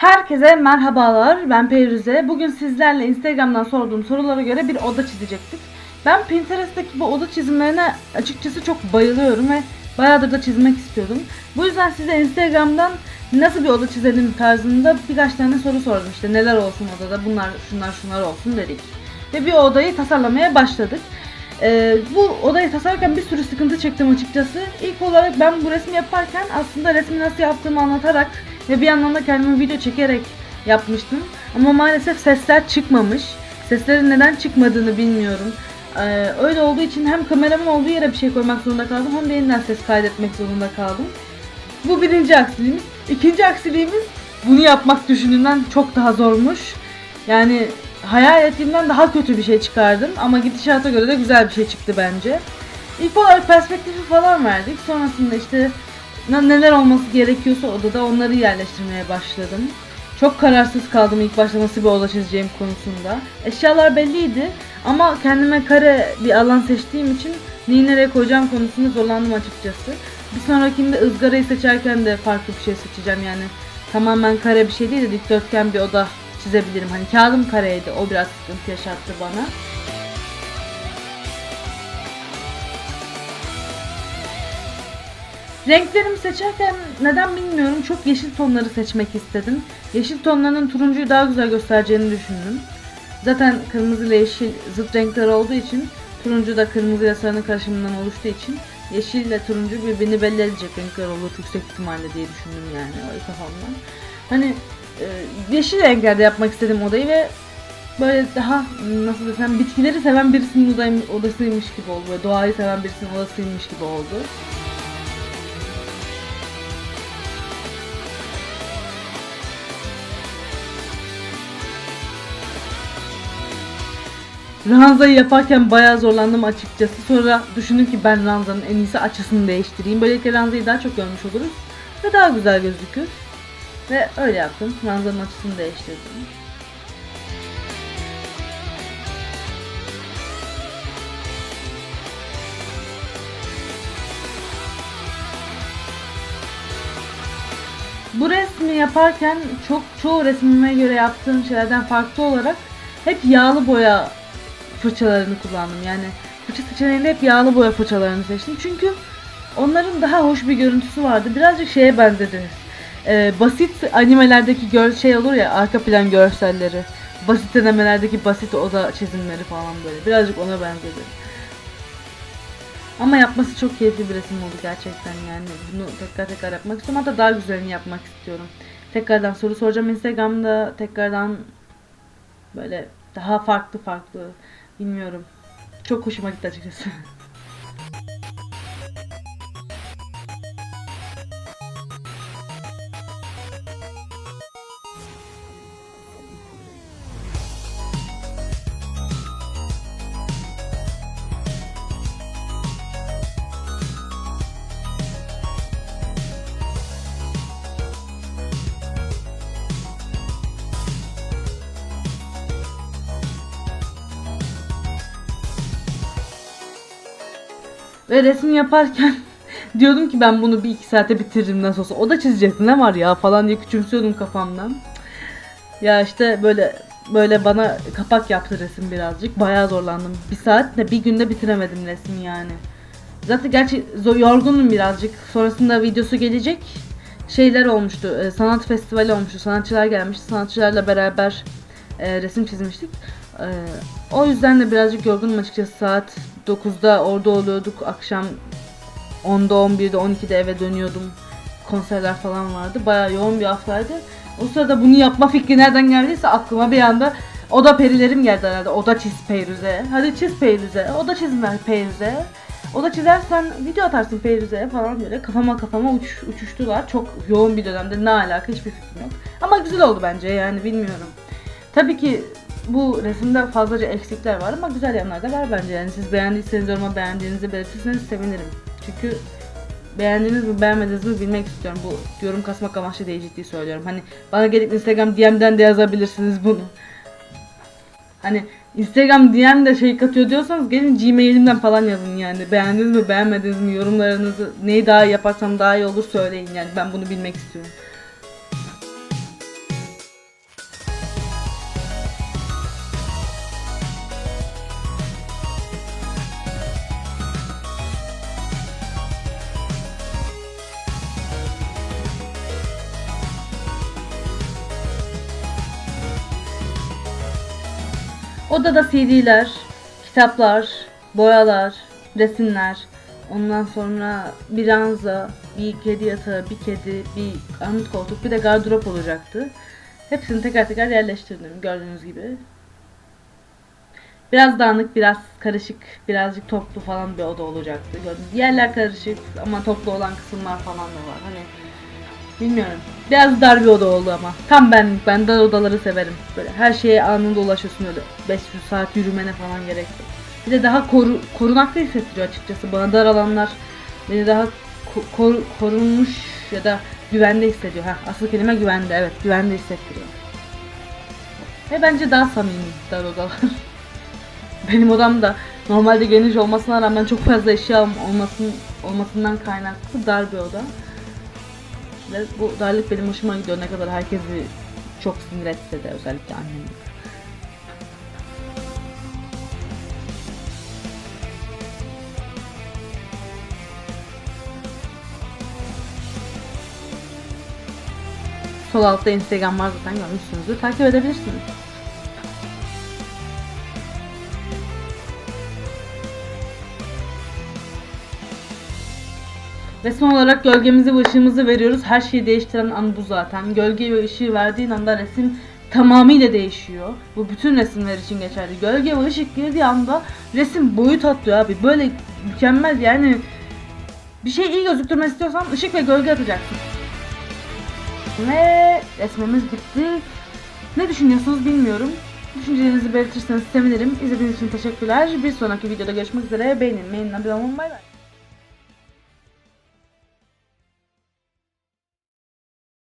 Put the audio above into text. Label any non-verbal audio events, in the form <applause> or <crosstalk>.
Herkese merhabalar. Ben Peyruze. Bugün sizlerle Instagram'dan sorduğum sorulara göre bir oda çizecektik. Ben Pinterest'teki bu oda çizimlerine açıkçası çok bayılıyorum ve bayağıdır da çizmek istiyordum. Bu yüzden size Instagram'dan nasıl bir oda çizelim tarzında birkaç tane soru sordum. İşte neler olsun odada, bunlar, şunlar, şunlar olsun dedik. Ve bir odayı tasarlamaya başladık. Ee, bu odayı tasarlarken bir sürü sıkıntı çektim açıkçası. İlk olarak ben bu resmi yaparken aslında resmi nasıl yaptığımı anlatarak ve bir yandan da kendime video çekerek yapmıştım. Ama maalesef sesler çıkmamış. Seslerin neden çıkmadığını bilmiyorum. Ee, öyle olduğu için hem kameramın olduğu yere bir şey koymak zorunda kaldım hem de yeniden ses kaydetmek zorunda kaldım. Bu birinci aksiliğimiz. İkinci aksiliğimiz bunu yapmak düşündüğümden çok daha zormuş. Yani hayal ettiğimden daha kötü bir şey çıkardım ama gidişata göre de güzel bir şey çıktı bence. İlk olarak perspektifi falan verdik. Sonrasında işte neler olması gerekiyorsa odada onları yerleştirmeye başladım. Çok kararsız kaldım ilk başta nasıl bir oda çizeceğim konusunda. Eşyalar belliydi ama kendime kare bir alan seçtiğim için neyi nereye koyacağım konusunda zorlandım açıkçası. Bir sonrakinde ızgarayı seçerken de farklı bir şey seçeceğim yani tamamen kare bir şey değil de dikdörtgen bir oda çizebilirim. Hani kağıdım kareydi o biraz sıkıntı yaşattı bana. Renklerimi seçerken neden bilmiyorum çok yeşil tonları seçmek istedim. Yeşil tonlarının turuncuyu daha güzel göstereceğini düşündüm. Zaten kırmızı ile yeşil zıt renkler olduğu için turuncu da kırmızı ile sarının karışımından oluştuğu için yeşil ile turuncu birbirini belli edecek renkler olur yüksek ihtimalle diye düşündüm yani öyle kafamdan. Hani e, yeşil renklerde yapmak istedim odayı ve böyle daha nasıl desem bitkileri seven birisinin odasıymış gibi oldu. Böyle doğayı seven birisinin odasıymış gibi oldu. Ranzayı yaparken bayağı zorlandım açıkçası. Sonra düşündüm ki ben ranzanın en iyisi açısını değiştireyim. Böylelikle ranzayı daha çok görmüş oluruz. Ve daha güzel gözükür. Ve öyle yaptım. Ranzanın açısını değiştirdim. Bu resmi yaparken çok çoğu resmime göre yaptığım şeylerden farklı olarak hep yağlı boya fırçalarını kullandım. Yani fırça seçeneğinde hep yağlı boya fırçalarını seçtim. Çünkü onların daha hoş bir görüntüsü vardı. Birazcık şeye benzedi. Ee, basit animelerdeki gör şey olur ya arka plan görselleri. Basit denemelerdeki basit oda çizimleri falan böyle. Birazcık ona benzedi. Ama yapması çok keyifli bir resim oldu gerçekten yani. Bunu tekrar tekrar yapmak istiyorum. Hatta daha güzelini yapmak istiyorum. Tekrardan soru soracağım Instagram'da. Tekrardan böyle daha farklı farklı bilmiyorum. Çok hoşuma gitti açıkçası. <laughs> Ve resim yaparken <laughs> diyordum ki ben bunu bir iki saate bitiririm nasıl olsa. O da çizecekti ne var ya falan diye küçümsüyordum kafamdan. Ya işte böyle böyle bana kapak yaptı resim birazcık. Bayağı zorlandım. Bir saatle bir günde bitiremedim resmi yani. Zaten gerçi yorgunum birazcık. Sonrasında videosu gelecek. Şeyler olmuştu. e, sanat festivali olmuştu. Sanatçılar gelmişti. Sanatçılarla beraber e, resim çizmiştik. E, o yüzden de birazcık yorgunum açıkçası. Saat 9'da orada oluyorduk. Akşam 10'da 11'de 12'de eve dönüyordum. Konserler falan vardı. Bayağı yoğun bir haftaydı. O sırada bunu yapma fikri nereden geldiyse aklıma bir anda oda perilerim geldi herhalde. Oda çiz Peyruze. Hadi çiz Peyruze. Oda çizme Peyruze. Oda çizersen video atarsın Peyruze'ye falan böyle kafama kafama uç, uçuştular. Çok yoğun bir dönemde ne alaka hiçbir fikrim yok. Ama güzel oldu bence yani bilmiyorum. Tabii ki bu resimde fazlaca eksikler var ama güzel yanlar da var bence. Yani siz beğendiyseniz yoruma beğendiğinizi belirtirseniz sevinirim. Çünkü beğendiniz mi beğenmediniz mi bilmek istiyorum. Bu yorum kasmak amaçlı değil ciddi söylüyorum. Hani bana gelip Instagram DM'den de yazabilirsiniz bunu. Hani Instagram DM'de şey katıyor diyorsanız gelin Gmail'imden falan yazın yani. Beğendiniz mi beğenmediniz mi yorumlarınızı neyi daha yaparsam daha iyi olur söyleyin yani ben bunu bilmek istiyorum. Odada CD'ler, kitaplar, boyalar, resimler. Ondan sonra bir ranza, bir kedi yatağı, bir kedi, bir armut koltuk, bir de gardırop olacaktı. Hepsini teker teker yerleştirdim gördüğünüz gibi. Biraz dağınık, biraz karışık, birazcık toplu falan bir oda olacaktı. Gördüğünüz yerler karışık ama toplu olan kısımlar falan da var. Hani bilmiyorum. Biraz dar bir oda oldu ama. Tam benlik. Ben dar odaları severim. Böyle her şeye anında ulaşıyorsun öyle. 500 saat yürümene falan gerek yok. Bir de daha koru, korunaklı hissettiriyor açıkçası. Bana dar alanlar beni daha ko- koru- korunmuş ya da güvende hissediyor. Ha, asıl kelime güvende. Evet, güvende hissettiriyor. Ve bence daha samimi dar odalar. <laughs> Benim odam da normalde geniş olmasına rağmen çok fazla eşya olmasın, olmasından kaynaklı dar bir oda. Ve bu darlık benim hoşuma gidiyor ne kadar herkesi çok sinir etse de özellikle annemi. Sol altta Instagram var zaten görmüşsünüzdür. Takip edebilirsiniz. Ve son olarak gölgemizi ve ışığımızı veriyoruz. Her şeyi değiştiren an bu zaten. Gölge ve ışığı verdiğin anda resim tamamıyla değişiyor. Bu bütün resimler için geçerli. Gölge ve ışık girdiği anda resim boyut atlıyor abi. Böyle mükemmel yani. Bir şey iyi gözüktürmek istiyorsan ışık ve gölge atacaksın. Ve resmimiz bitti. Ne düşünüyorsunuz bilmiyorum. Düşüncelerinizi belirtirseniz sevinirim. İzlediğiniz için teşekkürler. Bir sonraki videoda görüşmek üzere. Beğenin, beğenin, abone olun. Bay bay.